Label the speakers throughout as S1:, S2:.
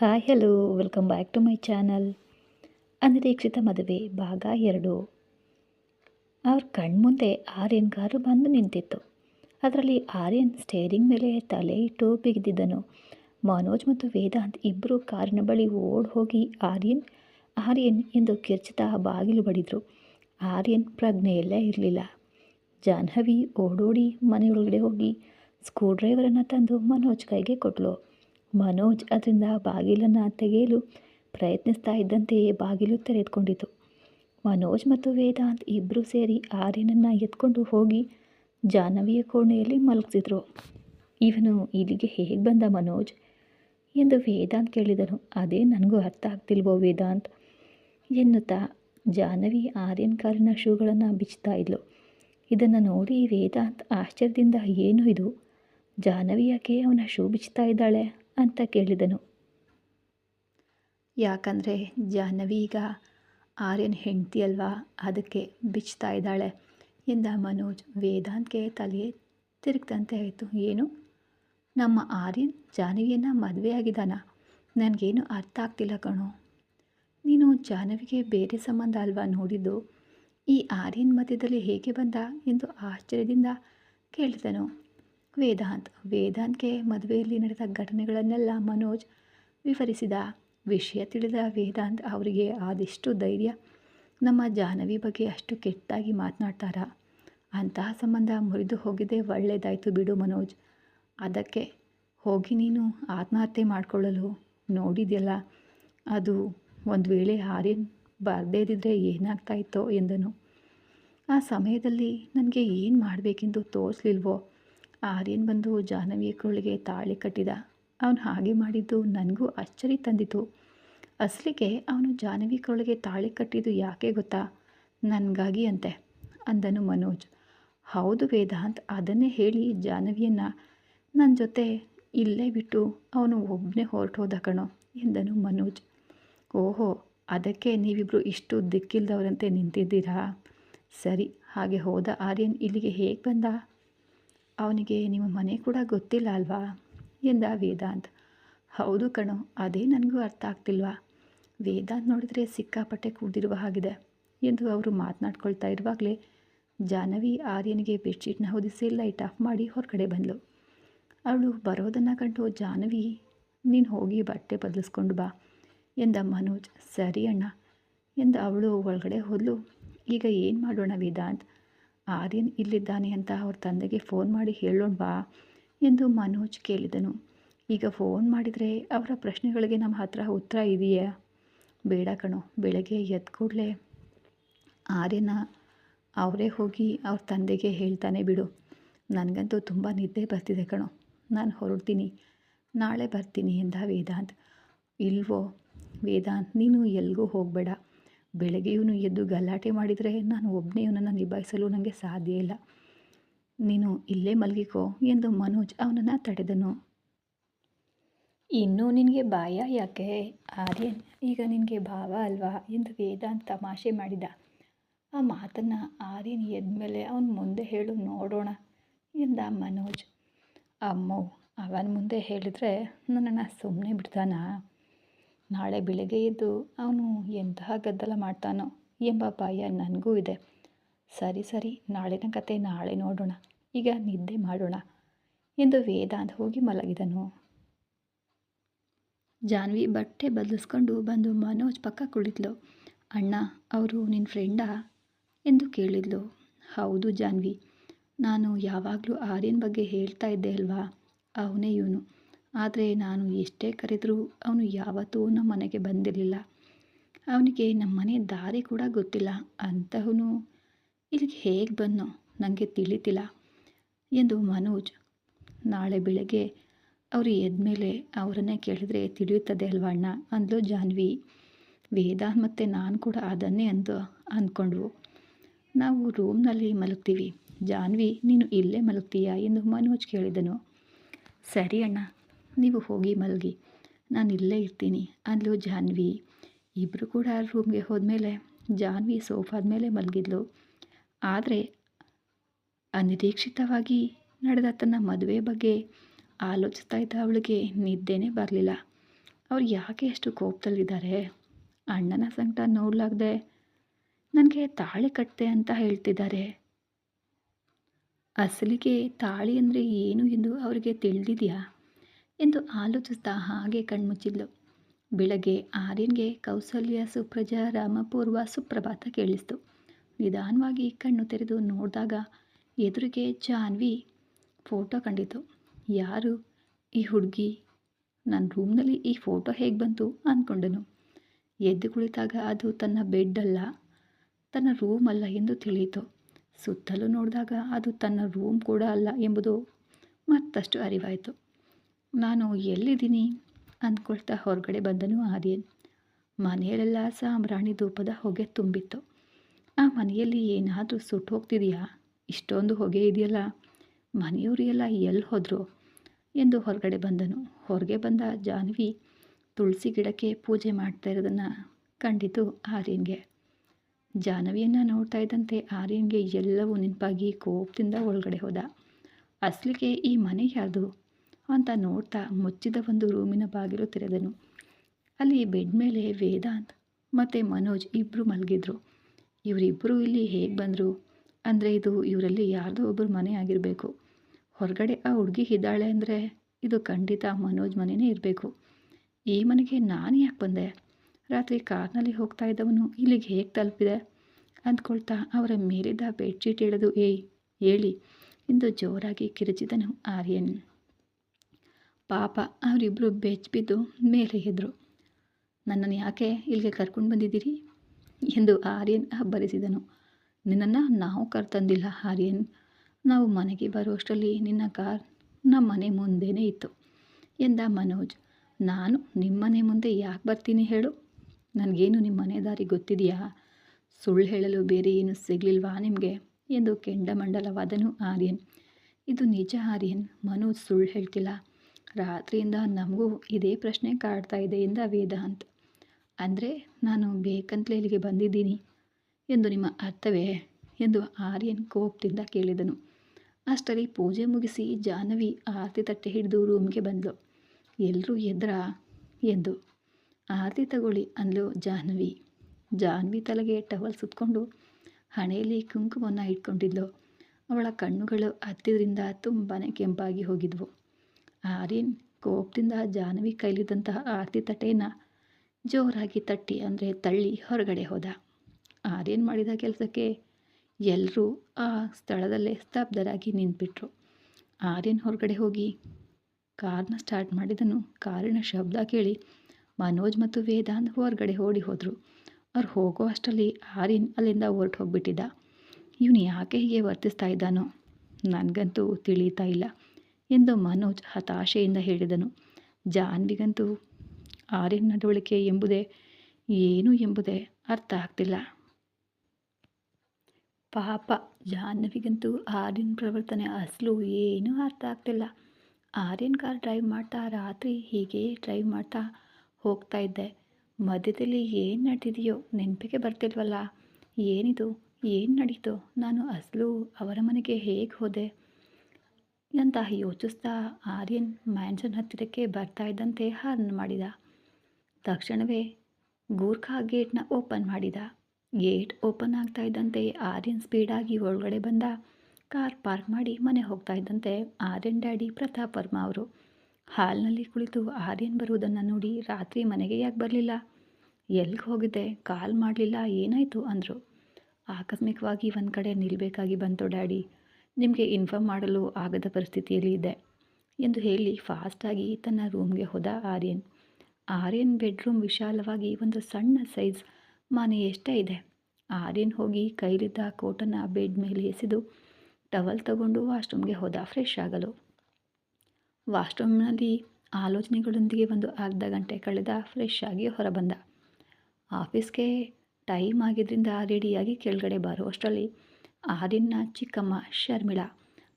S1: Hi, hello, welcome back to my channel. ಅನಿರೀಕ್ಷಿತ ಮದುವೆ, ಭಾಗ ಎರಡು. ಅವ್ರ ಕಣ್ಮುಂದೆ ಆರ್ಯನ್ ಕಾರು ಬಂದು ನಿಂತಿತ್ತು. ಅದರಲ್ಲಿ ಆರ್ಯನ್ ಸ್ಟೇರಿಂಗ್ ಮೇಲೆ ತಲೆ ಇಟ್ಟು ಬಿಗಿದಿದ್ದನು. ಮನೋಜ್ ಮತ್ತು ವೇದಾಂತ್ ಇಬ್ಬರು ಕಾರಿನ ಬಳಿ ಓಡ್ ಹೋಗಿ ಆರ್ಯನ್ ಆರ್ಯನ್ ಎಂದು ಕಿರ್ಚಿತ ಬಾಗಿಲು ಬಡಿದರು. ಆರ್ಯನ್ ಪ್ರಜ್ಞೆಯಲ್ಲೇ ಇರಲಿಲ್ಲ. ಜಾಹ್ನವಿ ಓಡೋಡಿ ಮನೆಯೊಳಗಡೆ ಹೋಗಿ ಸ್ಕ್ರೂ ಡ್ರೈವರನ್ನು ತಂದು ಮನೋಜ್ ಕೈಗೆ ಕೊಟ್ಟಳು ಮನೋಜ್ ಅದರಿಂದ ಬಾಗಿಲನ್ನು ತೆಗೆಯಲು ಪ್ರಯತ್ನಿಸ್ತಾ ಇದ್ದಂತೆಯೇ ಬಾಗಿಲು ತೆರೆದುಕೊಂಡಿತು. ಮನೋಜ್ ಮತ್ತು ವೇದಾಂತ್ ಇಬ್ಬರು ಸೇರಿ ಆರ್ಯನನ್ನು ಎತ್ಕೊಂಡು ಹೋಗಿ ಜಾಹ್ನವಿಯ ಕೋಣೆಯಲ್ಲಿ ಮಲಗಿಸಿದ್ರು. ಇವನು ಇಲ್ಲಿಗೆ ಹೇಗೆ ಬಂದ ಮನೋಜ್? ಎಂದು ವೇದಾಂತ್ ಕೇಳಿದನು. ಅದೇ ನನಗೂ ಅರ್ಥ ಆಗ್ತಿಲ್ವೋ ವೇದಾಂತ್? ಎನ್ನುತ್ತಾ ಜಾಹ್ನವಿ ಆರ್ಯನ್ ಕಾರಿನ ಶೂಗಳನ್ನು ಬಿಚ್ಚುತ್ತಾ ಇದ್ಲು. ಇದನ್ನು ನೋಡಿ ವೇದಾಂತ್ ಆಶ್ಚರ್ಯದಿಂದ, ಏನು ಇದು? ಜಾಹ್ನವಿ ಯಾಕೆ ಅವನ ಶೂ ಬಿಚ್ಚುತ್ತಾ ಇದ್ದಾಳೆ? ಅಂತ ಕೇಳಿದನು. ಯಾಕಂದರೆ ಜಾಹ್ನವಿ ಈಗ ಆರ್ಯನ್ ಹೆಂಡ್ತಿ ಅಲ್ವಾ? ಅದಕ್ಕೆ ಬಿಚ್ತಾ ಇದ್ದಾಳೆ ಎಂದ ಮನೋಜ್. ವೇದಾಂತ್ಗೆ ತಲೆ ತಿರುಗ್ದಂತೆ ಆಯಿತು. ಏನು? ನಮ್ಮ ಆರ್ಯನ್ ಜಾಹ್ನವಿಯನ್ನು ಮದುವೆ ಆಗಿದ್ದಾನ? ನನಗೇನು ಅರ್ಥ ಆಗ್ತಿಲ್ಲ ಕಣೋ. ನೀನು ಜಾಹ್ನವಿಗೆ ಬೇರೆ ಸಂಬಂಧ ಅಲ್ವಾ ನೋಡಿದ್ದು? ಈ ಆರ್ಯನ್ ಮಧ್ಯದಲ್ಲಿ ಹೇಗೆ ಬಂದ ಎಂದು ಆಶ್ಚರ್ಯದಿಂದ ಕೇಳಿದನು. ವೇದಾಂತ್. ವೇದಾಂತ್ಗೆ ಮದುವೆಯಲ್ಲಿ ನಡೆದ ಘಟನೆಗಳನ್ನೆಲ್ಲ ಮನೋಜ್ ವಿವರಿಸಿದ. ವಿಷಯ ತಿಳಿದ ವೇದಾಂತ್ ಅವರಿಗೆ ಆದಷ್ಟು ಧೈರ್ಯ. ನಮ್ಮ ಜಾಹ್ನವಿ ಬಗ್ಗೆ ಅಷ್ಟು ಕೆಟ್ಟಾಗಿ ಮಾತನಾಡ್ತಾರಾ. ಅಂತಹ ಸಂಬಂಧ ಮುರಿದು ಹೋಗಿದೆ ಒಳ್ಳೆಯದಾಯಿತು ಬಿಡು ಮನೋಜ್. ಅದಕ್ಕೆ ಹೋಗಿ ನೀನು ಆತ್ಮಹತ್ಯೆ ಮಾಡಿಕೊಳ್ಳಲು ನೋಡಿದೆಯಲ್ಲ? ಅದು ಒಂದು ವೇಳೆ ಆರ್ಯನ್ ಬರದೇ ಇದ್ದಿದ್ರೆ ಏನಾಗ್ತಾಯಿತ್ತೋ ಎಂದನು. ಆ ಸಮಯದಲ್ಲಿ ನನಗೆ ಏನು ಮಾಡಬೇಕೆಂದು ತೋರಿಸ್ಲಿಲ್ವೋ? ಆರ್ಯನ್ ಬಂದು ಜಾಹ್ನವಿಯ ಕೋಳಿಗೆ ತಾಳಿ ಕಟ್ಟಿದ. ಅವನು ಹಾಗೆ ಮಾಡಿದ್ದು ನನಗೂ ಆಶ್ಚರ್ಯ ತಂದಿತು. ಅಸಲಿಗೆ ಅವನು ಜಾಹ್ನವಿ ಕೋಳಿಗೆ ತಾಳಿ ಕಟ್ಟಿದ್ದು ಯಾಕೆ ಗೊತ್ತಾ? ನನಗಾಗಿ ಅಂತೆ, ಅಂದನು ಮನೋಜ್. ಹೌದು ವೇದಾಂತ್, ಅದನ್ನೇ ಹೇಳಿ ಜಾಹ್ನವಿಯನ್ನು ನನ್ನ ಜೊತೆ ಇಲ್ಲೇ ಬಿಟ್ಟು ಅವನು ಒಬ್ಬನೇ ಹೊರಟೋದ ಕಣೋ, ಎಂದನು ಮನೋಜ್. ಓಹೋ, ಅದಕ್ಕೆ ನೀವಿಬ್ಬರು ಇಷ್ಟು ದಿಕ್ಕಿಲ್ದವರಂತೆ ನಿಂತಿದ್ದೀರಾ? ಸರಿ, ಹಾಗೆ ಹೋದ ಆರ್ಯನ್ ಇಲ್ಲಿಗೆ ಹೇಗೆ ಬಂದ? ಅವನಿಗೆ ನಿಮ್ಮ ಮನೆ ಕೂಡ ಗೊತ್ತಿಲ್ಲ ಅಲ್ವಾ? ಎಂದ ವೇದಾಂತ್. ಹೌದು ಕಣೋ, ಅದೇ ನನಗೂ ಅರ್ಥ ಆಗ್ತಿಲ್ವಾ? ವೇದಾಂತ್ ನೋಡಿದರೆ ಸಿಕ್ಕಾಪಟ್ಟೆ ಕೂಡಿರುವ ಹಾಗಿದೆ. ಎಂದು ಅವರು ಮಾತನಾಡ್ಕೊಳ್ತಾ ಇರುವಾಗಲೇ ಜಾಹ್ನವಿ ಆರ್ಯನಿಗೆ ಬೆಡ್ಶೀಟ್ನ ಹೊದಿಸಿ ಲೈಟ್ ಆಫ್ ಮಾಡಿ ಹೊರಗಡೆ ಬಂದಳು ಅವಳು ಬರೋದನ್ನು ಕಂಡು ಜಾಹ್ನವಿ, ನೀನು ಹೋಗಿ ಬಟ್ಟೆ ಬದಲಿಸ್ಕೊಂಡು ಬಾ, ಎಂದ ಮನೋಜ್. ಸರಿ ಅಣ್ಣ, ಎಂದ ಅವಳು ಒಳಗಡೆ ಹೋದಳು ಈಗ ಏನು ಮಾಡೋಣ ವೇದಾಂತ್? ಆರ್ಯನ್ ಇಲ್ಲಿದ್ದಾನೆ ಅಂತ ಅವ್ರ ತಂದೆಗೆ ಫೋನ್ ಮಾಡಿ ಹೇಳೋಣವಾ ಎಂದು ಮನೋಜ್ ಕೇಳಿದನು. ಈಗ ಫೋನ್ ಮಾಡಿದರೆ ಅವರ ಪ್ರಶ್ನೆಗಳಿಗೆ ನಮ್ಮ ಹತ್ರ ಉತ್ತರ ಇದೆಯಾ? ಬೇಡ ಕಣೋ, ಬೆಳಗ್ಗೆ ಎದ್ದು ಕೂಡಲೇ ಆರ್ಯನ ಅವರೇ ಹೋಗಿ ಅವ್ರ ತಂದೆಗೆ ಹೇಳ್ತಾನೆ ಬಿಡು. ನನಗಂತೂ ತುಂಬ ನಿದ್ದೆ ಬರ್ತಿದೆ ಕಣೋ. ನಾನು ಹೊರಡ್ತೀನಿ. ನಾಳೆ ಬರ್ತೀನಿ ಎಂದ ವೇದಾಂತ್. ಇಲ್ವೋ, ವೇದಾಂತ್, ನೀನು ಎಲ್ಲಿಗೂ ಹೋಗಬೇಡ. ಬೆಳಗ್ಗೆ ಇವನು ಎದ್ದು ಗಲಾಟೆ ಮಾಡಿದರೆ ನಾನು ಒಬ್ಬನೇ ಇವನನ್ನು ನಿಭಾಯಿಸಲು ನನಗೆ ಸಾಧ್ಯ ಇಲ್ಲ. ನೀನು ಇಲ್ಲೇ ಮಲಗಿಕೋ ಎಂದು ಮನೋಜ್ ಅವನನ್ನು ತಡೆದನು. ಇನ್ನೂ ನಿನಗೆ ಬಾಯ ಯಾಕೆ? ಆರ್ಯನ್, ಈಗ ನಿನಗೆ ಭಾವ ಅಲ್ವಾ ಎಂದು ವೇದಾಂತ್ ತಮಾಷೆ ಮಾಡಿದ. ಆ ಮಾತನ್ನು ಆರ್ಯನ್ ಎದ್ಮೇಲೆ ಅವನ ಮುಂದೆ ಹೇಳು, ನೋಡೋಣ ಎಂದ ಮನೋಜ್. ಅಮ್ಮ, ಅವನ ಮುಂದೆ ಹೇಳಿದರೆ ನನ್ನನ್ನು ಸುಮ್ಮನೆ ಬಿಡ್ತಾನಾ? ನಾಳೆ ಬೆಳಗ್ಗೆ ಎದ್ದು ಅವನು ಎಂತಹ ಗದ್ದಲ ಮಾಡ್ತಾನೋ ಎಂಬ ಭಯ ನನಗೂ ಇದೆ. ಸರಿ ಸರಿ, ನಾಳಿನ ಕತೆ ನಾಳೆ ನೋಡೋಣ. ಈಗ ನಿದ್ದೆ ಮಾಡೋಣ ಎಂದು ವೇದಾಂತ್ ಹೋಗಿ ಮಲಗಿದನು. ಜಾನ್ವಿ ಬಟ್ಟೆ ಬದಲಿಸ್ಕೊಂಡು ಬಂದು ಮನೋಜ್ ಪಕ್ಕ ಕುಳಿತ್ಲು. ಅಣ್ಣ, ಅವರು ನಿನ್ನ ಫ್ರೆಂಡಾ? ಎಂದು ಕೇಳಿದ್ಲು. ಹೌದು ಜಾನ್ವಿ. ನಾನು ಯಾವಾಗಲೂ ಆರ್ಯನ ಬಗ್ಗೆ ಹೇಳ್ತಾ ಇದ್ದೆ ಅಲ್ವಾ? ಅವನೇ ಇವನು. ಆದರೆ ನಾನು ಎಷ್ಟೇ ಕರೆದರೂ ಅವನು ಯಾವತ್ತೂ ನಮ್ಮ ಮನೆಗೆ ಬಂದಿರಲಿಲ್ಲ. ಅವನಿಗೆ ನಮ್ಮ ಮನೆ ದಾರಿ ಕೂಡ ಗೊತ್ತಿಲ್ಲ. ಅಂತಹವನು ಇಲ್ಲಿಗೆ ಹೇಗೆ ಬಂದೋ ನನಗೆ ತಿಳಿತಿಲ್ಲ ಎಂದು ಮನೋಜ್ ನಾಳೆ ಬೆಳಗ್ಗೆ ಅವರು ಎದ್ಮೇಲೆ ಅವರನ್ನೇ ಕೇಳಿದರೆ ತಿಳಿಯುತ್ತದೆ ಅಲ್ವಾ ಅಣ್ಣ ಅಂದ್ಲು ಜಾನ್ವಿ. ವೇದ ಮತ್ತು ನಾನು ಕೂಡ ಅದನ್ನೇ ಅಂದು ಅಂದ್ಕೊಂಡ್ವು ನಾವು ರೂಮ್ನಲ್ಲಿ ಮಲಗ್ತೀವಿ. ಜಾನ್ವಿ ನೀನು ಇಲ್ಲೇ ಮಲಗ್ತೀಯಾ ಎಂದು ಮನೋಜ್ ಕೇಳಿದನು. ಸರಿ ಅಣ್ಣ ನೀವು ಹೋಗಿ ಮಲಗಿ. ನಾನು ಇಲ್ಲೇ ಇರ್ತೀನಿ. ಅಂದ್ಲು ಜಾನ್ವಿ. ಇಬ್ಬರು ಕೂಡ ರೂಮ್ಗೆ ಹೋದ್ಮೇಲೆ ಜಾನ್ವಿ ಸೋಫಾದ ಮೇಲೆ ಮಲಗಿದ್ಲು. ಆದರೆ ಅನಿರೀಕ್ಷಿತವಾಗಿ ನಡೆದ ತನ್ನ ಮದುವೆ ಬಗ್ಗೆ ಆಲೋಚಿಸ್ತಾ ಇದ್ದ ಅವಳಿಗೆ ನಿದ್ದೆನೇ ಬರಲಿಲ್ಲ. ಅವ್ರು ಯಾಕೆ ಎಷ್ಟು ಕೋಪದಲ್ಲಿದ್ದಾರೆ? ಅಣ್ಣನ ಸಂಕಟ ನೋಡ್ಲಾಗದೆ ನನಗೆ ತಾಳಿ ಕಟ್ಟಿದೆ ಅಂತ ಹೇಳ್ತಿದ್ದಾರೆ. ಅಸಲಿಗೆ ತಾಳಿ ಅಂದರೆ ಏನು ಎಂದು ಅವರಿಗೆ ತಿಳಿದಿದೆಯಾ? ಎಂದು ಆಲೋಚಿಸ್ತಾ ಹಾಗೆ ಕಣ್ಮುಚ್ಚಿದ್ಲು. ಬೆಳಗ್ಗೆ ಆರ್ಯನ್ಗೆ ಕೌಸಲ್ಯ ಸುಪ್ರಜಾ ರಾಮಪೂರ್ವ ಸುಪ್ರಭಾತ ಕೇಳಿಸ್ತು. ನಿಧಾನವಾಗಿ ಕಣ್ಣು ತೆರೆದು ನೋಡಿದಾಗ ಎದುರಿಗೆ ಜಾನ್ವಿ ಫೋಟೋ ಕಂಡಿತು. ಯಾರು? ಈ ಹುಡುಗಿ? ನನ್ನ ರೂಮ್ನಲ್ಲಿ ಈ ಫೋಟೋ ಹೇಗೆ ಬಂತು ಅಂದ್ಕೊಂಡನು ಎದ್ದು ಕುಳಿತಾಗ ಅದು ತನ್ನ ಬೆಡ್ ಅಲ್ಲ ತನ್ನ ರೂಮ್ ಅಲ್ಲ ಎಂದು ತಿಳಿಯಿತು. ಸುತ್ತಲೂ ನೋಡಿದಾಗ ಅದು ತನ್ನ ರೂಮ್ ಕೂಡ ಅಲ್ಲ ಎಂಬುದು ಮತ್ತಷ್ಟು ಅರಿವಾಯಿತು. ನಾನು ಎಲ್ಲಿದ್ದೀನಿ? ಅಂದ್ಕೊಳ್ತಾ ಹೊರಗಡೆ ಬಂದನು ಆರ್ಯನ್. ಮನೆಯಲ್ಲೆಲ್ಲ ಸಾಂಬ್ರಾಣಿ ಧೂಪದ ಹೊಗೆ ತುಂಬಿತ್ತು. ಆ ಮನೆಯಲ್ಲಿ ಏನಾದರೂ ಸುಟ್ಟು ಹೋಗ್ತಿದೆಯಾ? ಇಷ್ಟೊಂದು ಹೊಗೆ ಇದೆಯಲ್ಲ. ಮನೆಯವರು ಎಲ್ಲ ಎಲ್ಲಿ ಹೋದರು? ಎಂದು ಹೊರಗಡೆ ಬಂದನು. ಹೊರಗೆ ಬಂದ ಜಾನ್ವಿ ತುಳಸಿ ಗಿಡಕ್ಕೆ ಪೂಜೆ ಮಾಡ್ತಾ ಇರೋದನ್ನು ಕಂಡಿತು ಆರ್ಯನ್ಗೆ. ಜಾಹ್ನವಿಯನ್ನು ನೋಡ್ತಾ ಇದ್ದಂತೆ ಆರ್ಯನ್ಗೆ ಎಲ್ಲವೂ ನೆನಪಾಗಿ ಕೋಪದಿಂದ ಒಳಗಡೆ ಹೋದ. ಅಸಲಿಗೆ ಈ ಮನೆ ಯಾವುದು ಅಂತ ನೋಡ್ತಾ ಮುಚ್ಚಿದ ಒಂದು ರೂಮಿನ ಬಾಗಿಲು ತೆರೆದನು. ಅಲ್ಲಿ ಬೆಡ್ ಮೇಲೆ ವೇದಾಂತ್ ಮತ್ತು ಮನೋಜ್ ಇಬ್ಬರು ಮಲಗಿದ್ರು. ಇವರಿಬ್ಬರು ಇಲ್ಲಿ ಹೇಗೆ ಬಂದರು? ಅಂದರೆ ಇದು ಇವರಲ್ಲಿ ಯಾರ್ದೋ ಒಬ್ಬರು ಮನೆ ಆಗಿರಬೇಕು. ಹೊರಗಡೆ ಆ ಹುಡುಗಿ ಇದ್ದಾಳೆ ಅಂದರೆ ಇದು ಖಂಡಿತ ಮನೋಜ್ ಮನೆಯೇ ಇರಬೇಕು. ಈ ಮನೆಗೆ ನಾನು ಯಾಕೆ ಬಂದೆ? ರಾತ್ರಿ ಕಾರ್ನಲ್ಲಿ ಹೋಗ್ತಾ ಇದ್ದವನು ಇಲ್ಲಿಗೆ ಹೇಗೆ ತಲುಪಿದೆ? ಅಂದ್ಕೊಳ್ತಾ ಅವರ ಮೇಲಿದ್ದ ಬೆಡ್ಶೀಟ್ ಹೇಳೋದು ಏಯ್, ಹೇಳಿ ಇಂದು ಜೋರಾಗಿ ಕಿರುಚಿದನು ಆರ್ಯನ್. ಪಾಪ ಅವರಿಬ್ಬರು ಬೆಚ್ಚಿಬಿದ್ದು ಮೇಲೆ ಎದ್ರು. ನನ್ನನ್ನು ಯಾಕೆ ಇಲ್ಲಿಗೆ ಕರ್ಕೊಂಡು ಬಂದಿದ್ದೀರಿ? ಎಂದು ಆರ್ಯನ್ ಅಬ್ಬರಿಸಿದನು. ನಿನ್ನನ್ನು ನಾವು ಕರ್ತಂದಿಲ್ಲ ಆರ್ಯನ್. ನಾವು ಮನೆಗೆ ಬರುವಷ್ಟರಲ್ಲಿ ನಿನ್ನ ಕಾರ್ ನಮ್ಮ ಮನೆ ಮುಂದೆನೇ ಇತ್ತು ಎಂದ ಮನೋಜ್. ನಾನು ನಿಮ್ಮನೆ ಮುಂದೆ ಯಾಕೆ ಬರ್ತೀನಿ ಹೇಳು? ನನಗೇನು ನಿಮ್ಮ ಮನೆ ದಾರಿ ಗೊತ್ತಿದೆಯಾ? ಸುಳ್ಳು ಹೇಳಲು ಬೇರೆ ಏನು ಸಿಗಲಿಲ್ವಾ ನಿಮಗೆ? ಎಂದು ಕೆಂಡಮಂಡಲವಾದನು ಆರ್ಯನ್. ಇದು ನಿಜ ಆರ್ಯನ್. ಮನೋಜ್ ಸುಳ್ಳು ಹೇಳ್ತಿಲ್ಲ. ರಾತ್ರಿಯಿಂದ ನಮಗೂ ಇದೇ ಪ್ರಶ್ನೆ ಕಾಡ್ತಾ ಇದೆ ಎಂದ ವೇದಾಂತ್. ಅಂದರೆ ನಾನು ಬೇಕಂತಲೇ ಇಲ್ಲಿಗೆ ಬಂದಿದ್ದೀನಿ ಎಂದು ನಿಮ್ಮ ಅರ್ಥವೇ ಎಂದು ಆರ್ಯನ್ ಕೋಪದಿಂದ ಕೇಳಿದನು. ಅಷ್ಟರಲ್ಲಿ ಪೂಜೆ ಮುಗಿಸಿ ಜಾಹ್ನವಿ ಆರತಿ ತಟ್ಟೆ ಹಿಡಿದು ರೂಮ್ಗೆ ಬಂದಳು ಎಲ್ಲರೂ ಎದ್ರ ಎಂದು. ಆರತಿ ತಗೊಳ್ಳಿ ಅಂದಳು ಜಾಹ್ನವಿ. ಜಾಹ್ನವಿ ತಲೆಗೆ ಟವಲ್ ಸುತ್ತಕೊಂಡು ಹಣೆಯಲ್ಲಿ ಕುಂಕುಮವನ್ನು ಇಟ್ಕೊಂಡಿದ್ಲು. ಅವಳ ಕಣ್ಣುಗಳು ಹತ್ತಿದ್ರಿಂದ ತುಂಬಾ ಕೆಂಪಾಗಿ ಹೋಗಿದ್ವು. ಆರ್ಯನ್ ಕೋಪದಿಂದ ಜಾಹ್ನವಿ ಕೈಲಿದ್ದಂತಹ ಆರತಿ ತಟ್ಟೆಯನ್ನು ಜೋರಾಗಿ ತಟ್ಟಿ ಅಂದರೆ ತಳ್ಳಿ ಹೊರಗಡೆ ಹೋದ. ಆರ್ಯನ್ ಮಾಡಿದ ಕೆಲಸಕ್ಕೆ ಎಲ್ಲರೂ ಆ ಸ್ಥಳದಲ್ಲೇ ಸ್ತಬ್ಧರಾಗಿ ನಿಂತುಬಿಟ್ರು. ಆರ್ಯನ್ ಹೊರಗಡೆ ಹೋಗಿ ಕಾರ್ನ ಸ್ಟಾರ್ಟ್ ಮಾಡಿದನು. ಕಾರಿನ ಶಬ್ದ ಕೇಳಿ ಮನೋಜ್ ಮತ್ತು ವೇದಾಂತ್ ಹೊರಗಡೆ ಓಡಿ ಹೋದರು. ಅವ್ರು ಹೋಗೋ ಅಷ್ಟರಲ್ಲಿ ಆರ್ಯನ್ ಅಲ್ಲಿಂದ ಹೊರಟು ಹೋಗಿಬಿಟ್ಟಿದ್ದ. ಇವನು ಯಾಕೆ ಹೀಗೆ ವರ್ತಿಸ್ತಾ ಇದ್ದಾನೋ? ನನಗಂತೂ ತಿಳಿತಾ ಇಲ್ಲ. ಎಂದು ಮನೋಜ್ ಹತಾಶೆಯಿಂದ ಹೇಳಿದನು. ಜಾನ್ವಿಗಂತೂ ಆರ್ಯನ್ ನಡವಳಿಕೆ ಎಂಬುದೇ ಏನು ಎಂಬುದೇ ಅರ್ಥ ಆಗ್ತಿಲ್ಲ. ಪಾಪ ಜಾಹ್ನವಿಗಂತೂ ಆರ್ಯನ್ ಪ್ರವರ್ತನೆ ಅಸಲು ಏನೂ ಅರ್ಥ ಆಗ್ತಿಲ್ಲ. ಆರ್ಯನ್ ಕಾರ್ ಡ್ರೈವ್ ಮಾಡ್ತಾ ರಾತ್ರಿ ಹೀಗೆ ಡ್ರೈವ್ ಮಾಡ್ತಾ ಹೋಗ್ತಾ ಇದ್ದೆ. ಮಧ್ಯದಲ್ಲಿ ಏನು ನಡೆದಿದೆಯೋ ನೆನಪಿಗೆ ಬರ್ತಿಲ್ವಲ್ಲ? ಏನಿದು? ಏನು ನಡೀತು? ನಾನು ಅಸಲು ಅವರ ಮನೆಗೆ ಹೇಗೆ ಹೋದೆ? ಅಂತ ಯೋಚಿಸ್ತಾ ಆರ್ಯನ್ ಮ್ಯಾನ್ಷನ್ ಹತ್ತಿರಕ್ಕೆ ಬರ್ತಾ ಇದ್ದಂತೆ ಹಾರ್ನ್ ಮಾಡಿದ. ತಕ್ಷಣವೇ ಗೂರ್ಖಾ ಗೇಟ್ನ ಓಪನ್ ಮಾಡಿದ. ಗೇಟ್ ಓಪನ್ ಆಗ್ತಾ ಇದ್ದಂತೆ ಆರ್ಯನ್ ಸ್ಪೀಡಾಗಿ ಒಳಗಡೆ ಬಂದ. ಕಾರ್ ಪಾರ್ಕ್ ಮಾಡಿ ಮನೆ ಹೋಗ್ತಾ ಇದ್ದಂತೆ ಆರ್ಯನ್ ಡ್ಯಾಡಿ ಪ್ರತಾಪ್ ವರ್ಮಾ ಅವರು. ಹಾಲ್ನಲ್ಲಿ ಕುಳಿತು ಆರ್ಯನ್ ಬರುವುದನ್ನು ನೋಡಿ ರಾತ್ರಿ ಮನೆಗೆ ಯಾಕೆ ಬರಲಿಲ್ಲ? ಎಲ್ಲಿಗೆ ಹೋಗಿದ್ದೆ? ಕಾಲ್ ಮಾಡಲಿಲ್ಲ? ಏನಾಯಿತು? ಅಂದರು. ಆಕಸ್ಮಿಕವಾಗಿ ಒಂದು ಕಡೆ ನಿಲ್ಲಬೇಕಾಗಿ ಬಂತು ಡ್ಯಾಡಿ. ನಿಮಗೆ ಇನ್ಫಾರ್ಮ್ ಮಾಡಲು ಆಗದ ಪರಿಸ್ಥಿತಿಯಲ್ಲಿ ಇದೆ ಎಂದು ಹೇಳಿ ಫಾಸ್ಟಾಗಿ ತನ್ನ ರೂಮ್ಗೆ ಹೋದ ಆರ್ಯನ್. ಆರ್ಯನ್ ಬೆಡ್ರೂಮ್ ವಿಶಾಲವಾಗಿ ಒಂದು ಸಣ್ಣ ಸೈಜ್ ಮನೆಯಷ್ಟೇ ಇದೆ. ಆರ್ಯನ್ ಹೋಗಿ ಕೈಲಿದ್ದ ಕೋಟನ್ನು ಬೆಡ್ ಮೇಲೆ ಎಸೆದು ಟವಲ್ ತಗೊಂಡು ವಾಶ್ರೂಮ್ಗೆ ಹೋದ. ಫ್ರೆಶ್ ಆಗಲು. ವಾಶ್ರೂಮ್ನಲ್ಲಿ ಆಲೋಚನೆಗಳೊಂದಿಗೆ ಒಂದು ಅರ್ಧ ಗಂಟೆ ಕಳೆದ ಫ್ರೆಶ್ ಆಗಿ ಹೊರಬಂದ. ಆಫೀಸ್ಗೆ ಟೈಮ್ ಆಗಿದ್ದರಿಂದ ರೆಡಿಯಾಗಿ ಕೆಳಗಡೆ ಬರುವಷ್ಟರಲ್ಲಿ ಆರ್ಯನ್ನ ಚಿಕ್ಕಮ್ಮ ಶರ್ಮಿಳಾ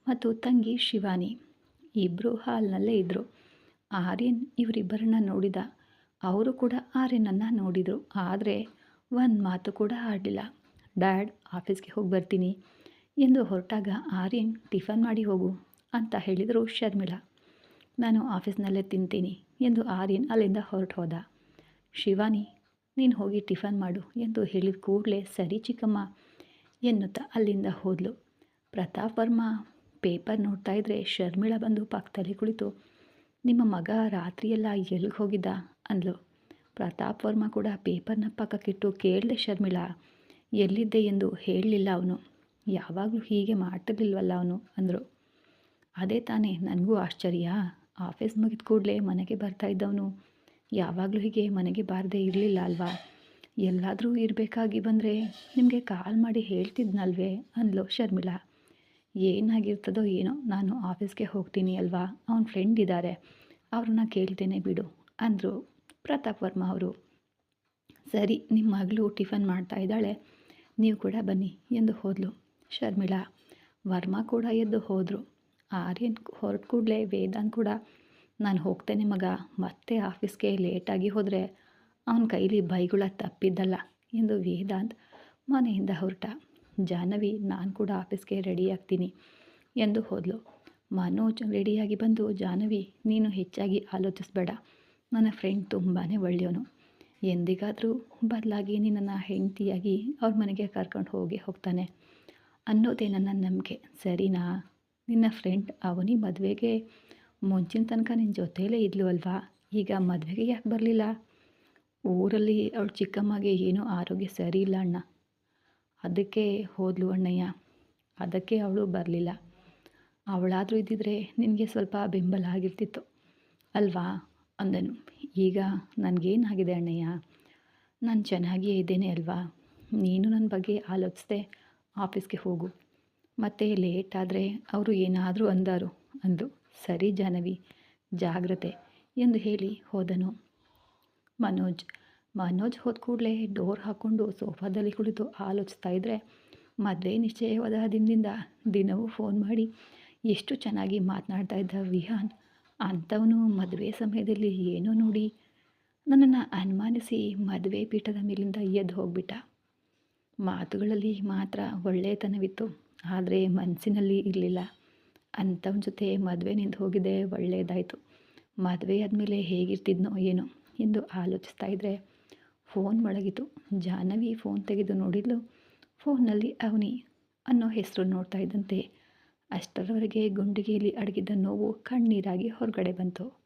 S1: ಮತ್ತು ತಂಗಿ ಶಿವಾನಿ. ಇಬ್ಬರು ಹಾಲ್ನಲ್ಲೇ ಇದ್ದರು ಆರ್ಯನ್ ಇವರಿಬ್ಬರನ್ನ ನೋಡಿದ. ಅವರು ಕೂಡ ಆರ್ಯನನ್ನು ನೋಡಿದರು. ಆದರೆ ಒಂದು ಮಾತು ಕೂಡ ಆಡಲಿಲ್ಲ. ಡ್ಯಾಡ್, ಆಫೀಸ್ಗೆ ಹೋಗಿ ಬರ್ತೀನಿ ಎಂದು ಹೊರಟಾಗ ಆರ್ಯನ್, ಟಿಫನ್ ಮಾಡಿ ಹೋಗು ಅಂತ ಹೇಳಿದರು ಶರ್ಮಿಳಾ. ನಾನು ಆಫೀಸ್ನಲ್ಲೇ ತಿಂತೀನಿ ಎಂದು ಆರ್ಯನ್ ಅಲ್ಲಿಂದ ಹೊರಟು ಹೋದ. ಶಿವಾನಿ, ನೀನು ಹೋಗಿ ಟಿಫನ್ ಮಾಡು ಎಂದು ಹೇಳಿದ ಕೂಡಲೇ, ಸರಿ ಚಿಕ್ಕಮ್ಮ ಎನ್ನುತ್ತಾ ಅಲ್ಲಿಂದ ಹೋದ್ಲು. ಪ್ರತಾಪ್ ವರ್ಮ ಪೇಪರ್ ನೋಡ್ತಾ ಇದ್ರೆ ಶರ್ಮಿಳಾ ಬಂದು ಪಕ್ಕದಲ್ಲಿ ಕುಳಿತು, ನಿಮ್ಮ ಮಗ ರಾತ್ರಿಯೆಲ್ಲ ಎಲ್ಲಿಗೆ ಹೋಗಿದ್ದ? ಅಂದ್ಲು. ಪ್ರತಾಪ್ ವರ್ಮ ಕೂಡ ಪೇಪರ್ನ ಪಕ್ಕಕ್ಕಿಟ್ಟು ಕೇಳಿದೆ, ಶರ್ಮಿಳಾ, ಎಲ್ಲಿದ್ದೆ ಎಂದು ಹೇಳಲಿಲ್ಲ ಅವನು. ಯಾವಾಗಲೂ ಹೀಗೆ ಮಾಡ್ತಿರ್ಲಿಲ್ವಲ್ಲ ಅವನು? ಅಂದರು. ಅದೇ ತಾನೇ, ನನಗೂ ಆಶ್ಚರ್ಯ. ಆಫೀಸ್ ಮುಗಿದ ಕೂಡಲೇ ಮನೆಗೆ ಬರ್ತಾ ಇದ್ದವನು. ಯಾವಾಗಲೂ ಹೀಗೆ ಮನೆಗೆ ಬಾರದೇ ಇರಲಿಲ್ಲ ಅಲ್ವಾ? ಎಲ್ಲಾದರೂ ಇರಬೇಕಾಗಿ ಬಂದರೆ ನಿಮಗೆ ಕಾಲ್ ಮಾಡಿ ಹೇಳ್ತಿದ್ನಲ್ವೇ? ಅನ್ಲೋ ಶರ್ಮಿಳಾ. ಏನಾಗಿರ್ತದೋ ಏನೋ, ನಾನು ಆಫೀಸ್ಗೆ ಹೋಗ್ತೀನಿ ಅಲ್ವಾ? ಅವನ ಫ್ರೆಂಡ್ ಇದ್ದಾರೆ ಅವ್ರನ್ನ ಕೇಳ್ತೇನೆ ಬಿಡು, ಅಂದರು ಪ್ರತಾಪ್ ವರ್ಮ ಅವರು. ಸರಿ ನಿಮ್ಮ ಮಗಳು ಟಿಫನ್ ಮಾಡ್ತಾ ಇದ್ದಾಳೆ. ನೀವು ಕೂಡ ಬನ್ನಿ, ಎಂದು ಹೋದ್ಲು ಶರ್ಮಿಳಾ. ವರ್ಮ ಕೂಡ ಎದ್ದು ಹೋದರು. ಆರ್ಯನ್ ಹೊರಟ ಕೂಡಲೇ ವೇದಾಂತ್ ಕೂಡ, ನಾನು ಹೋಗ್ತೇನೆ ಮಗ, ಮತ್ತೆ ಆಫೀಸ್ಗೆ ಲೇಟಾಗಿ ಹೋದರೆ ಅವನ ಕೈಲಿ ಬೈಗುಳ ತಪ್ಪಿದ್ದಲ್ಲ ಎಂದು ವೇದಾಂತ್ ಮನೆಯಿಂದ ಹೊರಟ. ಜಾಹ್ನವಿ, ನಾನು ಕೂಡ ಆಫೀಸ್ಗೆ ರೆಡಿ ಆಗ್ತೀನಿ ಎಂದು ಹೋದಳು ಮನೋಜ್ ರೆಡಿಯಾಗಿ ಬಂದು, ಜಾಹ್ನವಿ, ನೀನು ಹೆಚ್ಚಾಗಿ ಆಲೋಚಿಸಬೇಡ. ನನ್ನ ಫ್ರೆಂಡ್ ತುಂಬಾ ಒಳ್ಳೆಯವನು. ಎಂದಿಗಾದರೂ ಬದಲಾಗಿ ನಿನ್ನನ್ನು ಹೆಂಡತಿಯಾಗಿ ಅವ್ರ ಮನೆಗೆ ಕರ್ಕೊಂಡು ಹೋಗಿ ಹೋಗ್ತಾನೆ ಅನ್ನೋದೇ ನನ್ನ ನಂಬಿಕೆ. ಸರಿನಾ? ನಿನ್ನ ಫ್ರೆಂಡ್ ಅವನಿ ಮದುವೆಗೆ ಮುಂಚಿನ ತನಕ ನಿನ್ನ ಜೊತೆಯಲ್ಲೇ ಇದ್ಲು ಅಲ್ವಾ? ಈಗ ಮದುವೆಗೆ ಯಾಕೆ ಬರಲಿಲ್ಲ? ಊರಲ್ಲಿ ಅವಳು ಚಿಕ್ಕಮ್ಮಗೆ ಏನೂ ಆರೋಗ್ಯ ಸರಿ ಇಲ್ಲ ಅಣ್ಣ. ಅದಕ್ಕೆ ಹೋದ್ಲು ಅಣ್ಣಯ್ಯ. ಅದಕ್ಕೆ ಅವಳು ಬರಲಿಲ್ಲ. ಅವಳಾದರೂ ಇದ್ದಿದ್ರೆ ನಿನಗೆ ಸ್ವಲ್ಪ ಬೆಂಬಲ ಆಗಿರ್ತಿತ್ತು. ಅಲ್ವಾ? ಅಂದನು. ಈಗ ನನಗೇನಾಗಿದೆ ಅಣ್ಣಯ್ಯ? ನಾನು ಚೆನ್ನಾಗಿಯೇ ಇದ್ದೇನೆ ಅಲ್ವಾ? ನೀನು ನನ್ನ ಬಗ್ಗೆ ಆಲೋಚಿಸ್ದೆ ಆಫೀಸ್ಗೆ ಹೋಗು. ಮತ್ತೆ ಲೇಟ್ ಆದರೆ ಅವರು ಏನಾದರೂ ಅಂದರು ಅಂದು. ಸರಿ ಜಾನವಿ, ಜಾಗ್ರತೆ ಎಂದು ಹೇಳಿ ಹೋದನು. ಮನೋಜ್. ಮನೋಜ್ ಹೋದ ಕೂಡಲೇ ಡೋರ್ ಹಾಕ್ಕೊಂಡು ಸೋಫಾದಲ್ಲಿ ಕುಳಿತು ಆಲೋಚಿಸ್ತಾ ಇದ್ದರೆ ಮದುವೆ ನಿಶ್ಚಯವಾದ ದಿನದಿಂದ ದಿನವೂ ಫೋನ್ ಮಾಡಿ, ಎಷ್ಟು ಚೆನ್ನಾಗಿ ಮಾತನಾಡ್ತಾ ಇದ್ದ ವಿಹಾನ್, ಅಂಥವನು ಮದುವೆ ಸಮಯದಲ್ಲಿ ಏನೋ ನೋಡಿ ನನ್ನನ್ನು ಅನುಮಾನಿಸಿ ಮದುವೆ ಪೀಠದ ಮೇಲಿಂದ ಎದ್ದು ಹೋಗ್ಬಿಟ್ಟ. ಮಾತುಗಳಲ್ಲಿ ಮಾತ್ರ ಒಳ್ಳೆಯತನವಿತ್ತು ಆದರೆ ಮನಸ್ಸಿನಲ್ಲಿ ಇರಲಿಲ್ಲ. ಅಂಥವನ ಜೊತೆ ಮದುವೆ ನಿಂತು ಹೋಗಿದೆ ಒಳ್ಳೆಯದಾಯಿತು ಮದುವೆ ಆದಮೇಲೆ ಹೇಗಿರ್ತಿದ್ನೋ ಏನೋ. ಎಂದು ಆಲೋಚಿಸ್ತಾ ಇದ್ದರೆ ಫೋನ್ ಮೊಳಗಿತು ಜಾಹ್ನವಿ ಫೋನ್ ತೆಗೆದು ನೋಡಿದ್ಲು. ಫೋನ್ನಲ್ಲಿ ಅವನಿ ಅನ್ನೋ ಹೆಸರು ನೋಡ್ತಾ ಇದ್ದಂತೆ. ಅಷ್ಟರವರೆಗೆ ಗುಂಡಿಗೆಯಲ್ಲಿ ಅಡಗಿದ್ದ ನೋವು ಕಣ್ಣೀರಾಗಿ ಹೊರಗಡೆ ಬಂತು.